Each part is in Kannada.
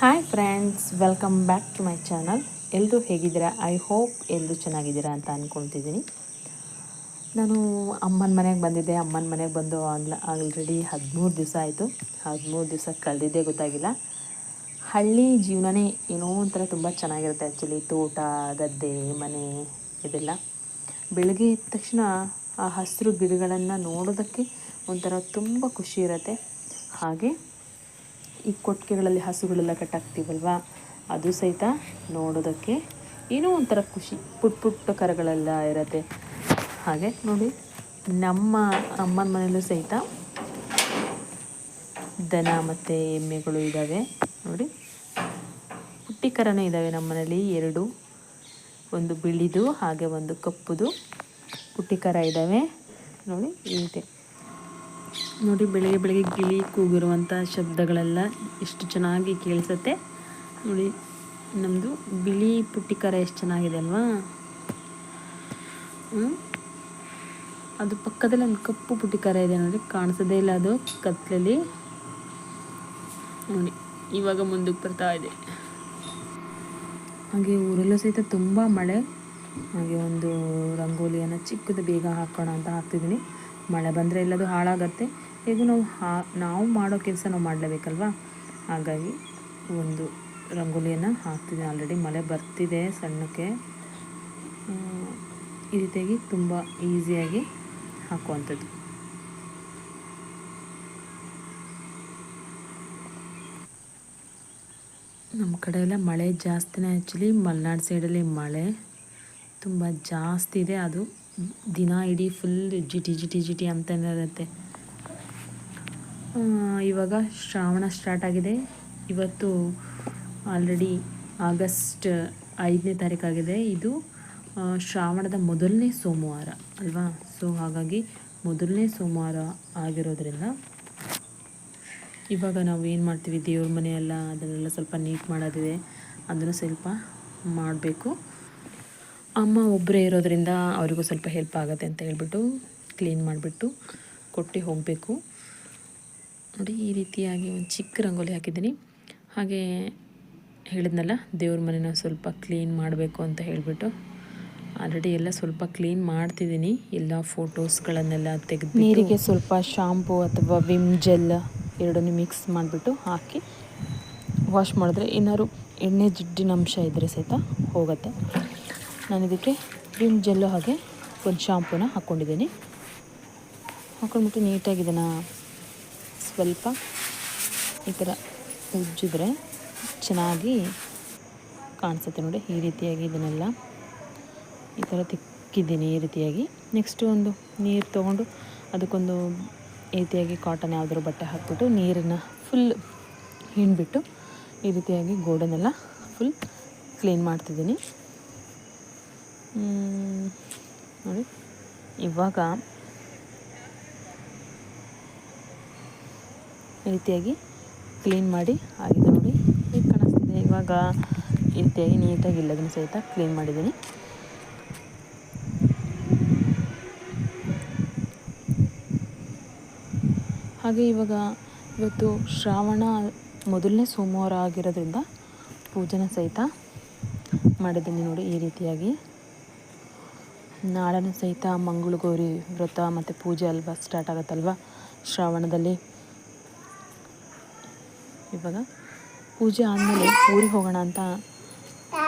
Hi friends welcome back to my channel ಎಲ್ಲರೂ ಹೇಗಿದ್ದೀರಾ? ಐ ಹೋಪ್ ಎಲ್ಲರೂ ಚೆನ್ನಾಗಿದ್ದೀರಾ ಅಂತ ಅಂದ್ಕೊಳ್ತಿದ್ದೀನಿ ನಾನು ಅಮ್ಮನ ಮನೆಗೆ ಬಂದಿದ್ದೆ. ಅಮ್ಮನ ಮನೆಗೆ ಬಂದು ಆಗ್ಲ ಆಲ್ರೆಡಿ ಹದಿಮೂರು ದಿವಸ ಆಯಿತು. ಹದಿಮೂರು ದಿವಸ ಕಳೆದಿದ್ದೇ ಗೊತ್ತಾಗಿಲ್ಲ. ಹಳ್ಳಿ ಜೀವನನೇ ಏನೋ ಒಂಥರ ತುಂಬ ಚೆನ್ನಾಗಿರುತ್ತೆ ಆ್ಯಕ್ಚುಲಿ ತೋಟ, ಗದ್ದೆ, ಮನೆ ಇದೆಲ್ಲ. ಬೆಳಗ್ಗೆ ಎದ್ದ ತಕ್ಷಣ ಆ ಹಸಿರು ಗಿಡಗಳನ್ನು ನೋಡೋದಕ್ಕೆ ಒಂಥರ ತುಂಬ ಖುಷಿ ಇರುತ್ತೆ. ಹಾಗೆ ಈ ಕೊಟ್ಟಿಗೆಗಳಲ್ಲಿ ಹಸುಗಳೆಲ್ಲ ಕಟ್ಟಾಕ್ತೀವಲ್ವ? ಅದು ಸಹಿತ ನೋಡೋದಕ್ಕೆ ಏನೋ ಒಂಥರ ಖುಷಿ. ಪುಟ್ಟ ಪುಟ್ಟ ಕರಗಳೆಲ್ಲ ಇರುತ್ತೆ. ಹಾಗೆ ನೋಡಿ, ನಮ್ಮ ಅಮ್ಮನ ಮನೆಯಲ್ಲೂ ಸಹಿತ ದನ ಮತ್ತು ಎಮ್ಮೆಗಳು ಇದ್ದಾವೆ ನೋಡಿ, ಪುಟ್ಟಿ ಕರನೂ ಇದ್ದಾವೆ ನಮ್ಮ ಮನೇಲಿ ಎರಡು, ಒಂದು ಬಿಳಿದು ಹಾಗೆ ಒಂದು ಕಪ್ಪುದು ಪುಟ್ಟಿ ಕರ ಇದ್ದಾವೆ ನೋಡಿ ಇದೆ ನೋಡಿ, ಬೆಳಗ್ಗೆ ಬೆಳಗ್ಗೆ ಗಿಳಿ ಕೂಗಿರುವಂಥ ಶಬ್ದಗಳೆಲ್ಲ ಎಷ್ಟು ಚೆನ್ನಾಗಿ ಕೇಳಿಸುತ್ತೆ. ನೋಡಿ ನಮ್ಮದು ಬಿಳಿ ಪುಟ್ಟಿಕರ ಎಷ್ಟು ಚೆನ್ನಾಗಿದೆ ಅಲ್ವಾ? ಅದು ಪಕ್ಕದಲ್ಲಿ ಒಂದು ಕಪ್ಪು ಪುಟ್ಟಿ ಕರ ಇದೆ ನೋಡಿ, ಕಾಣಿಸೋದೇ ಇಲ್ಲ ಅದು ಕತ್ತಲಲ್ಲಿ ನೋಡಿ, ಇವಾಗ ಮುಂದಕ್ಕೆ ಬರ್ತಾ ಇದೆ. ಹಾಗೆ ಊರಲ್ಲೂ ಸಹಿತ ತುಂಬ ಮಳೆ. ಹಾಗೆ ಒಂದು ರಂಗೋಲಿಯನ್ನು ಚಿಕ್ಕದು ಬೇಗ ಹಾಕೋಣ ಅಂತ ಹಾಕ್ತಿದ್ದೀನಿ. ಮಳೆ ಬಂದರೆ ಎಲ್ಲದು ಹಾಳಾಗತ್ತೆ. ಹೇಗೂ ನಾವು ಹಾ, ನಾವು ಮಾಡೋ ಕೆಲಸ ನಾವು ಮಾಡಲೇಬೇಕಲ್ವಾ? ಹಾಗಾಗಿ ಒಂದು ರಂಗೋಲಿಯನ್ನು ಹಾಕ್ತಿದ್ದೆ ಆಲ್ರೆಡಿ ಮಳೆ ಬರ್ತಿದೆ ಸಣ್ಣಕ್ಕೆ. ಈ ರೀತಿಯಾಗಿ ತುಂಬ ಈಸಿಯಾಗಿ ಹಾಕುವಂಥದ್ದು. ನಮ್ಮ ಕಡೆ ಎಲ್ಲ ಮಳೆ ಜಾಸ್ತಿನೇ ಆ್ಯಕ್ಚುಲಿ ಮಲೆನಾಡು ಸೈಡಲ್ಲಿ ಮಳೆ ತುಂಬ ಜಾಸ್ತಿ ಇದೆ. ಅದು ದಿನ ಇಡೀ ಫುಲ್ ಜಿಟಿ ಜಿಟಿ ಜಿಟಿ ಅಂತ ಇರುತ್ತೆ. ಇವಾಗ ಶ್ರಾವಣ ಸ್ಟಾರ್ಟ್ ಆಗಿದೆ. ಇವತ್ತು ಆಲ್ರೆಡಿ ಆಗಸ್ಟ್ ಐದನೇ ತಾರೀಕಾಗಿದೆ ಇದು ಶ್ರಾವಣದ ಮೊದಲನೇ ಸೋಮವಾರ ಅಲ್ವಾ? ಸೊ ಹಾಗಾಗಿ ಮೊದಲನೇ ಸೋಮವಾರ ಆಗಿರೋದ್ರಿಂದ ಇವಾಗ ನಾವು ಏನು ಮಾಡ್ತೀವಿ? ದೇವ್ರ ಮನೆಯೆಲ್ಲ ಅದನ್ನೆಲ್ಲ ಸ್ವಲ್ಪ ನೀಟ್ ಮಾಡೋದಿದೆ. ಅದನ್ನು ಸ್ವಲ್ಪ ಮಾಡಬೇಕು. ಅಮ್ಮ ಒಬ್ಬರೇ ಇರೋದ್ರಿಂದ ಅವರಿಗೂ ಸ್ವಲ್ಪ ಹೆಲ್ಪ್ ಆಗುತ್ತೆ ಅಂತ ಹೇಳ್ಬಿಟ್ಟು ಕ್ಲೀನ್ ಮಾಡಿಬಿಟ್ಟು ಕೊಟ್ಟು ಹೋಗಬೇಕು. ನೋಡಿ, ಈ ರೀತಿಯಾಗಿ ಒಂದು ಚಿಕ್ಕ ರಂಗೋಲಿ ಹಾಕಿದ್ದೀನಿ. ಹಾಗೆ ಹೇಳಿದ್ನಲ್ಲ, ದೇವ್ರ ಮನೆನ ಸ್ವಲ್ಪ ಕ್ಲೀನ್ ಮಾಡಬೇಕು ಅಂತ ಹೇಳಿಬಿಟ್ಟು. ಆಲ್ರೆಡಿ ಎಲ್ಲ ಸ್ವಲ್ಪ ಕ್ಲೀನ್ ಮಾಡ್ತಿದ್ದೀನಿ. ಎಲ್ಲ ಫೋಟೋಸ್ಗಳನ್ನೆಲ್ಲ ತೆಗೆದು ನೀರಿಗೆ ಸ್ವಲ್ಪ ಶಾಂಪು ಅಥವಾ ವಿಮ್ ಜೆಲ್ ಎರಡನ್ನೂ ಮಿಕ್ಸ್ ಮಾಡಿಬಿಟ್ಟು ಹಾಕಿ ವಾಶ್ ಮಾಡಿದ್ರೆ ಏನಾದ್ರು ಎಣ್ಣೆ ಜಿಡ್ಡಿನ ಅಂಶ ಇದ್ದರೆ ಸಹಿತ ಹೋಗುತ್ತೆ. ನಾನು ಇದಕ್ಕೆ ವಿಮ್ ಜೆಲ್ಲು ಹಾಗೆ ಒಂದು ಶಾಂಪೂನ ಹಾಕ್ಕೊಂಡಿದ್ದೀನಿ ಹಾಕ್ಕೊಂಡ್ಬಿಟ್ಟು ನೀಟಾಗಿ ಇದನ್ನು ಸ್ವಲ್ಪ ಈ ಥರ ಉಜ್ಜಿದ್ರೆ ಚೆನ್ನಾಗಿ ಕಾಣಿಸುತ್ತೆ ನೋಡಿ ಈ ರೀತಿಯಾಗಿ ಇದನ್ನೆಲ್ಲ ಈ ಥರ ತಿಕ್ಕಿದ್ದೀನಿ ಈ ರೀತಿಯಾಗಿ. ನೆಕ್ಸ್ಟು ಒಂದು ನೀರು ತೊಗೊಂಡು ಅದಕ್ಕೊಂದು ಈ ರೀತಿಯಾಗಿ ಕಾಟನ್ ಯಾವುದಾದ್ರು ಬಟ್ಟೆ ಹಾಕ್ಬಿಟ್ಟು ನೀರನ್ನು ಫುಲ್ ಹಿಂಡ್ಬಿಟ್ಟು ಈ ರೀತಿಯಾಗಿ ಗೋಡನ್ನೆಲ್ಲ ಫುಲ್ ಕ್ಲೀನ್ ಮಾಡ್ತಿದ್ದೀನಿ. ನೋಡಿ ಇವಾಗ ಈ ರೀತಿಯಾಗಿ ಕ್ಲೀನ್ ಮಾಡಿ, ಆಗಿದೆ ನೋಡಿ. ಈಗ ಕಾಣಿಸ್ತಿದೆ. ಇವಾಗ ಈ ರೀತಿಯಾಗಿ ನೀಟಾಗಿ ಇಲ್ಲದನ್ನು ಸಹಿತ ಕ್ಲೀನ್ ಮಾಡಿದ್ದೀನಿ. ಹಾಗೆ ಇವಾಗ ಇವತ್ತು ಶ್ರಾವಣ ಮೊದಲನೇ ಸೋಮವಾರ ಆಗಿರೋದ್ರಿಂದ ಪೂಜೆನ ಸಹಿತ ಮಾಡಿದ್ದೀನಿ ನೋಡಿ ಈ ರೀತಿಯಾಗಿ. ನಾಳೆನೂ ಸಹಿತ ಮಂಗಳಗೌರಿ ವ್ರತ ಮತ್ತು ಪೂಜೆ ಅಲ್ವಾ ಸ್ಟಾರ್ಟ್ ಆಗುತ್ತಲ್ವ? ಶ್ರಾವಣದಲ್ಲಿ ಇವಾಗ ಪೂಜೆ ಆದಮೇಲೆ ಊರಿಗೆ ಹೋಗೋಣ ಅಂತ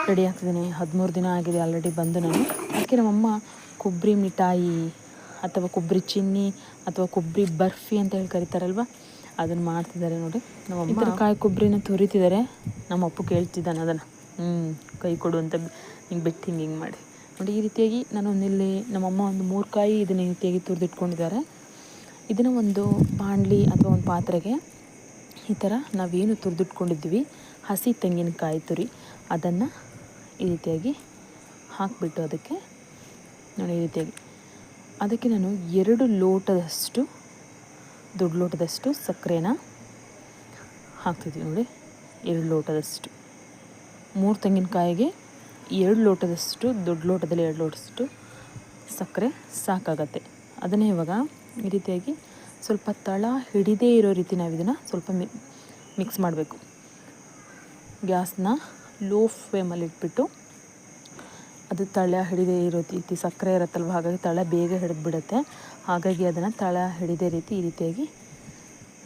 ರೆಡಿ ಆಗ್ತಿದ್ದೀನಿ. ಹದಿಮೂರು ದಿನ ಆಗಿದೆ ಆಲ್ರೆಡಿ ಬಂದು ನಾನು. ಅದಕ್ಕೆ ನಮ್ಮಮ್ಮ ಕೊಬ್ಬರಿ ಮಿಠಾಯಿ ಅಥವಾ ಕೊಬ್ಬರಿ ಚಿನ್ನಿ ಅಥವಾ ಕೊಬ್ಬರಿ ಬರ್ಫಿ ಅಂತ ಹೇಳಿ ಕರೀತಾರಲ್ವ? ಅದನ್ನು ಮಾಡ್ತಿದ್ದಾರೆ ನೋಡಿ. ನಮ್ಮಮ್ಮ ಈ ಥರ ಕಾಯಿ ಕೊಬ್ಬರಿನ ತುರಿತಿದ್ದಾರೆ. ನಮ್ಮ ಅಪ್ಪು ಕೇಳ್ತಿದ್ದಾನೆ ಅದನ್ನು. ಹ್ಞೂ ಕೈ ಕೊಡು ಅಂತ ಹಿಂಗೆ ಬಿಟ್ಟು ಹಿಂಗೆ ಹಿಂಗೆ ಮಾಡಿ. ನೋಡಿ ಈ ರೀತಿಯಾಗಿ ನಾನು ಇಲ್ಲಿ ನಮ್ಮಮ್ಮ ಒಂದು ಮೂರು ಕಾಯಿ ಇದನ್ನು ಈ ರೀತಿಯಾಗಿ ತುರಿದಿಟ್ಕೊಂಡಿದ್ದಾರೆ. ಇದನ್ನು ಒಂದು ಬಾಣಲಿ ಅಥವಾ ಒಂದು ಪಾತ್ರೆಗೆ ಈ ಥರ ನಾವೇನು ತುರಿದಿಟ್ಕೊಂಡಿದ್ವಿ ಹಸಿ ತೆಂಗಿನಕಾಯಿ ತುರಿ. ಅದನ್ನು ಈ ರೀತಿಯಾಗಿ ಹಾಕಿಬಿಟ್ಟು ಅದಕ್ಕೆ ನೋಡಿ ಈ ರೀತಿಯಾಗಿ. ಅದಕ್ಕೆ ನಾನು ಎರಡು ಲೋಟದಷ್ಟು, ದೊಡ್ಡ ಲೋಟದಷ್ಟು ಸಕ್ಕರೆನ ಹಾಕ್ತಿದ್ವಿ ನೋಡಿ. ಎರಡು ಲೋಟದಷ್ಟು. ಮೂರು ತೆಂಗಿನಕಾಯಿಗೆ ಎರಡು ಲೋಟದಷ್ಟು, ದೊಡ್ಡ ಲೋಟದಲ್ಲಿ ಎರಡು ಲೋಟದಷ್ಟು ಸಕ್ಕರೆ ಸಾಕಾಗತ್ತೆ. ಅದನ್ನೇ ಇವಾಗ ಈ ರೀತಿಯಾಗಿ ಸ್ವಲ್ಪ ತಳ ಹಿಡಿದೇ ಇರೋ ರೀತಿ ನಾವು ಇದನ್ನು ಸ್ವಲ್ಪ ಮಿ ಮಿಕ್ಸ್ ಮಾಡಬೇಕು. ಗ್ಯಾಸ್ನ ಲೋ ಫ್ಲೇಮಲ್ಲಿ ಇಟ್ಬಿಟ್ಟು ಅದು ತಳ ಹಿಡಿದೇ ಇರೋ ರೀತಿ, ಸಕ್ಕರೆ ಇರುತ್ತಲ್ವ, ಹಾಗಾಗಿ ತಳ ಬೇಗ ಹಿಡಿದು ಬಿಡುತ್ತೆ ಹಾಗಾಗಿ ಅದನ್ನು ತಳ ಹಿಡಿದೇ ರೀತಿ ಈ ರೀತಿಯಾಗಿ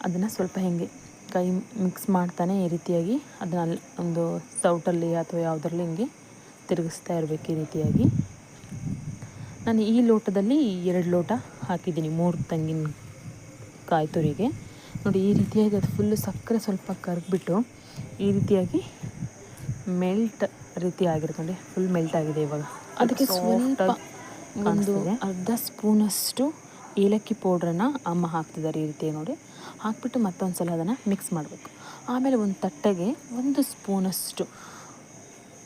ಅದನ್ನು ಸ್ವಲ್ಪ ಹೇಗೆ ಕೈ ಮಿಕ್ಸ್ ಮಾಡ್ತಾನೆ ಈ ರೀತಿಯಾಗಿ ಅದನ್ನ ಅಲ್ಲಿ ಒಂದು ಸೌಟಲ್ಲಿ ಅಥವಾ ಯಾವುದರಲ್ಲಿ ಹಿಂಗೆ ತಿರುಗಿಸ್ತಾ ಇರಬೇಕು ಈ ರೀತಿಯಾಗಿ. ನಾನು ಈ ಲೋಟದಲ್ಲಿ ಎರಡು ಲೋಟ ಹಾಕಿದ್ದೀನಿ, ಮೂರು ತೆಂಗಿನ ಕಾಯಿ ತುರಿಗೆ ನೋಡಿ ಈ ರೀತಿಯಾಗಿ ಅದು ಫುಲ್ಲು ಸಕ್ಕರೆ ಸ್ವಲ್ಪ ಕರಗಿಬಿಟ್ಟು ಈ ರೀತಿಯಾಗಿ ಮೆಲ್ಟ್ ರೀತಿ ಆಗಿರ್ಕೊಂಡು ಫುಲ್ ಮೆಲ್ಟ್ ಆಗಿದೆ ಇವಾಗ. ಅದಕ್ಕೆ ಸ್ವಲ್ಪ ಒಂದು ಅರ್ಧ ಸ್ಪೂನಷ್ಟು ಏಲಕ್ಕಿ ಪೌಡ್ರನ್ನ ಅಮ್ಮ ಹಾಕ್ತಿದ್ದಾರೆ ಈ ರೀತಿ ನೋಡಿ. ಹಾಕ್ಬಿಟ್ಟು ಮತ್ತೊಂದು ಸಲ ಅದನ್ನು ಮಿಕ್ಸ್ ಮಾಡಬೇಕು. ಆಮೇಲೆ ಒಂದು ತಟ್ಟೆಗೆ ಒಂದು ಸ್ಪೂನಷ್ಟು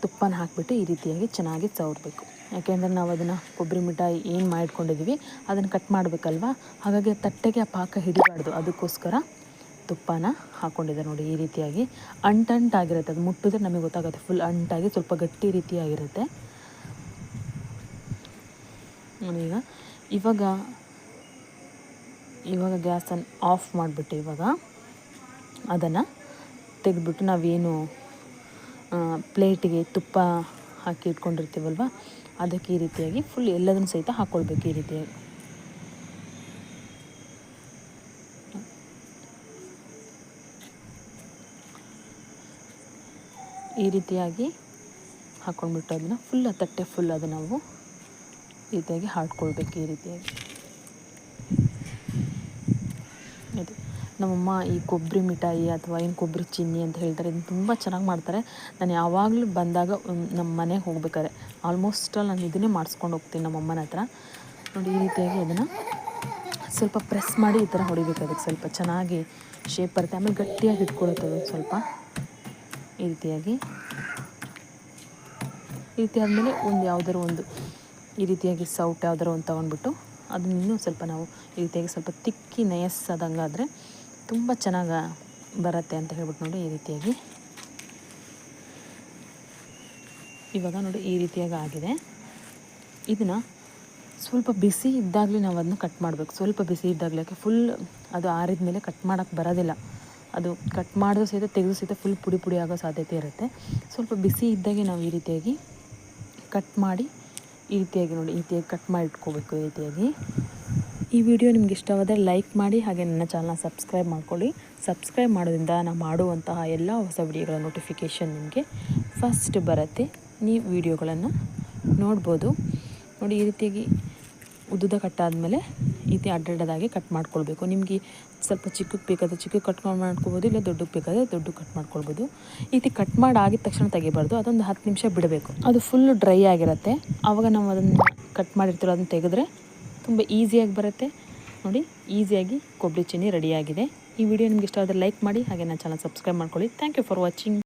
ತುಪ್ಪನ ಹಾಕಿಬಿಟ್ಟು ಈ ರೀತಿಯಾಗಿ ಚೆನ್ನಾಗಿ ಸವರಬೇಕು. ಯಾಕೆಂದರೆ ನಾವು ಅದನ್ನು ಕೊಬ್ಬರಿ ಮಿಠಾಯಿ ಏನು ಮಾಡಿಟ್ಕೊಂಡಿದ್ದೀವಿ ಅದನ್ನು ಕಟ್ ಮಾಡಬೇಕಲ್ವಾ? ಹಾಗಾಗಿ ತಟ್ಟೆಗೆ ಆ ಪಾಕ ಹಿಡಿಬಾರ್ದು. ಅದಕ್ಕೋಸ್ಕರ ತುಪ್ಪನ ಹಾಕ್ಕೊಂಡಿದ್ದೆ ನೋಡಿ ಈ ರೀತಿಯಾಗಿ. ಅಂಟಂಟಾಗಿರುತ್ತೆ, ಅದು ಮುಟ್ಟಿದ್ರೆ ನಮಗೆ ಗೊತ್ತಾಗುತ್ತೆ. ಫುಲ್ ಅಂಟಾಗಿ ಸ್ವಲ್ಪ ಗಟ್ಟಿ ರೀತಿಯಾಗಿರುತ್ತೆ. ಈಗ, ಇವಾಗ ಇವಾಗ ಗ್ಯಾಸನ್ನು ಆಫ್ ಮಾಡಿಬಿಟ್ಟು ಇವಾಗ ಅದನ್ನು ತೆಗೆದ್ಬಿಟ್ಟು ನಾವೇನು ಪ್ಲೇಟಿಗೆ ತುಪ್ಪ ಹಾಕಿ ಇಟ್ಕೊಂಡಿರ್ತೀವಲ್ವ? ಅದಕ್ಕೆ ಈ ರೀತಿಯಾಗಿ ಫುಲ್ ಎಲ್ಲದನ್ನು ಸಹಿತ ಹಾಕ್ಕೊಳ್ಬೇಕು ಈ ರೀತಿಯಾಗಿ. ಈ ರೀತಿಯಾಗಿ ಹಾಕ್ಕೊಂಡ್ಬಿಟ್ಟು ಅದನ್ನು ಫುಲ್ ತಟ್ಟೆ ಫುಲ್ ಅದು ನಾವು ರೀತಿಯಾಗಿ ಹಾಡ್ಕೊಳ್ಬೇಕು ಈ ರೀತಿಯಾಗಿ ಇದು ನಮ್ಮಮ್ಮ ಈ ಕೊಬ್ಬರಿ ಮಿಠಾಯಿ ಅಥವಾ ಏನು ಕೊಬ್ಬರಿ ಚಿನ್ನಿ ಅಂತ ಹೇಳ್ತಾರೆ, ಇದನ್ನು ತುಂಬ ಚೆನ್ನಾಗಿ ಮಾಡ್ತಾರೆ. ನಾನು ಯಾವಾಗಲೂ ಬಂದಾಗ ನಮ್ಮ ಮನೆಗೆ ಹೋಗ್ಬೇಕಾದ್ರೆ ಆಲ್ಮೋಸ್ಟ್ ಆಲ್ ನಾನು ಇದನ್ನೇ ಮಾಡಿಸ್ಕೊಂಡು ಹೋಗ್ತೀನಿ ನಮ್ಮಮ್ಮನ ಹತ್ರ. ನೋಡಿ ಈ ರೀತಿಯಾಗಿ ಅದನ್ನು ಸ್ವಲ್ಪ ಪ್ರೆಸ್ ಮಾಡಿ ಈ ಥರ ಹೊಡಿಬೇಕು ಅದಕ್ಕೆ ಸ್ವಲ್ಪ ಚೆನ್ನಾಗಿ ಶೇಪ್ ಬರುತ್ತೆ, ಆಮೇಲೆ ಗಟ್ಟಿಯಾಗಿ ಇಟ್ಕೊಳ್ಳುತ್ತೆ ಅದು ಸ್ವಲ್ಪ. ಈ ರೀತಿಯಾಗಿ. ಈ ರೀತಿ ಆದಮೇಲೆ ಒಂದು ಯಾವುದಾದ್ರು ಒಂದು ಈ ರೀತಿಯಾಗಿ ಸೌಟ್ ಯಾವ್ದಾರು ಒಂದು ತೊಗೊಂಡ್ಬಿಟ್ಟು ಅದನ್ನ ಇನ್ನೂ ಸ್ವಲ್ಪ ನಾವು ಈ ರೀತಿಯಾಗಿ ಸ್ವಲ್ಪ ತಿಕ್ಕಿ ನಯಸ್ಸಾದಂಗಾದರೆ ತುಂಬ ಚೆನ್ನಾಗಿ ಬರುತ್ತೆ ಅಂತ ಹೇಳ್ಬಿಟ್ಟು ನೋಡಿ ಈ ರೀತಿಯಾಗಿ. ಇವಾಗ ನೋಡಿ ಈ ರೀತಿಯಾಗಿ ಆಗಿದೆ. ಇದನ್ನು ಸ್ವಲ್ಪ ಬಿಸಿ ಇದ್ದಾಗಲೇ ನಾವು ಅದನ್ನ ಕಟ್ ಮಾಡಬೇಕು. ಸ್ವಲ್ಪ ಬಿಸಿ ಇದ್ದಾಗಲೇ, ಯಾಕೆ ಫುಲ್ ಅದು ಆರಿದ ಮೇಲೆ ಕಟ್ ಮಾಡೋಕ್ಕೆ ಬರೋದಿಲ್ಲ. ಅದು ಕಟ್ ಮಾಡಿದ್ರೂ ಸಹಿತ ತೆಗೆದು ಸಹಿತ ಫುಲ್ ಪುಡಿ ಪುಡಿ ಆಗೋ ಸಾಧ್ಯತೆ ಇರುತ್ತೆ. ಸ್ವಲ್ಪ ಬಿಸಿ ಇದ್ದಾಗೆ ನಾವು ಈ ರೀತಿಯಾಗಿ ಕಟ್ ಮಾಡಿ ಈ ರೀತಿಯಾಗಿ ನೋಡಿ, ಈ ರೀತಿಯಾಗಿ ಕಟ್ ಮಾಡಿ ಇಟ್ಕೋಬೇಕು ಈ ರೀತಿಯಾಗಿ. ಈ ವಿಡಿಯೋ ನಿಮ್ಗೆ ಇಷ್ಟವಾದರೆ ಲೈಕ್ ಮಾಡಿ ಹಾಗೆ ನನ್ನ ಚಾನಲ್ನ ಸಬ್ಸ್ಕ್ರೈಬ್ ಮಾಡ್ಕೊಳ್ಳಿ. ಸಬ್ಸ್ಕ್ರೈಬ್ ಮಾಡೋದ್ರಿಂದ ನಾನು ಮಾಡುವಂತಹ ಎಲ್ಲ ಹೊಸ ವಿಡಿಯೋಗಳ ನೋಟಿಫಿಕೇಷನ್ ನಿಮಗೆ ಫಸ್ಟ್ ಬರುತ್ತೆ. ನೀವು ವಿಡಿಯೋಗಳನ್ನು ನೋಡ್ಬೋದು. ನೋಡಿ, ಈ ರೀತಿಯಾಗಿ ಉದ್ದುದ ಕಟ್ಟಾದಮೇಲೆ ಈ ರೀತಿ ಅಡ್ಡಡ್ಡದಾಗಿ ಕಟ್ ಮಾಡ್ಕೊಳ್ಬೇಕು. ನಿಮಗೆ ಸ್ವಲ್ಪ ಚಿಕ್ಕಕ್ಕೆ ಬೇಕಾದರೆ ಚಿಕ್ಕಕ್ಕೆ ಕಟ್ ಮಾಡ್ಕೊಬೋದು ಇಲ್ಲ ದೊಡ್ಡಕ್ಕೆ ಬೇಕಾದರೆ ದೊಡ್ಡ ಕಟ್ ಮಾಡ್ಕೊಳ್ಬೋದು. ಈ ರೀತಿ ಕಟ್ ಮಾಡಿ ಆಗಿದ ತಕ್ಷಣ ತೆಗಿಬಾರ್ದು. ಅದೊಂದು ಹತ್ತು ನಿಮಿಷ ಬಿಡಬೇಕು. ಅದು ಫುಲ್ಲು ಡ್ರೈ ಆಗಿರುತ್ತೆ. ಆವಾಗ ನಾವು ಅದನ್ನು ಕಟ್ ಮಾಡಿರ್ತೀರೋ ಅದನ್ನು ತೆಗೆದ್ರೆ ತುಂಬ ಈಸಿಯಾಗಿ ಬರುತ್ತೆ. ನೋಡಿ, ಈಸಿಯಾಗಿ ಕೊಬ್ಬರಿ ಚಿನ್ನಿ ರೆಡಿಯಾಗಿದೆ. ಈ ವಿಡಿಯೋ ನಿಮ್ಗೆ ಇಷ್ಟ ಆದರೆ ಲೈಕ್ ಮಾಡಿ, ಹಾಗೆ ನನ್ನ ಚಾನಲ್ ಸಬ್ಸ್ಕ್ರೈಬ್ ಮಾಡ್ಕೊಳ್ಳಿ. Thank you for watching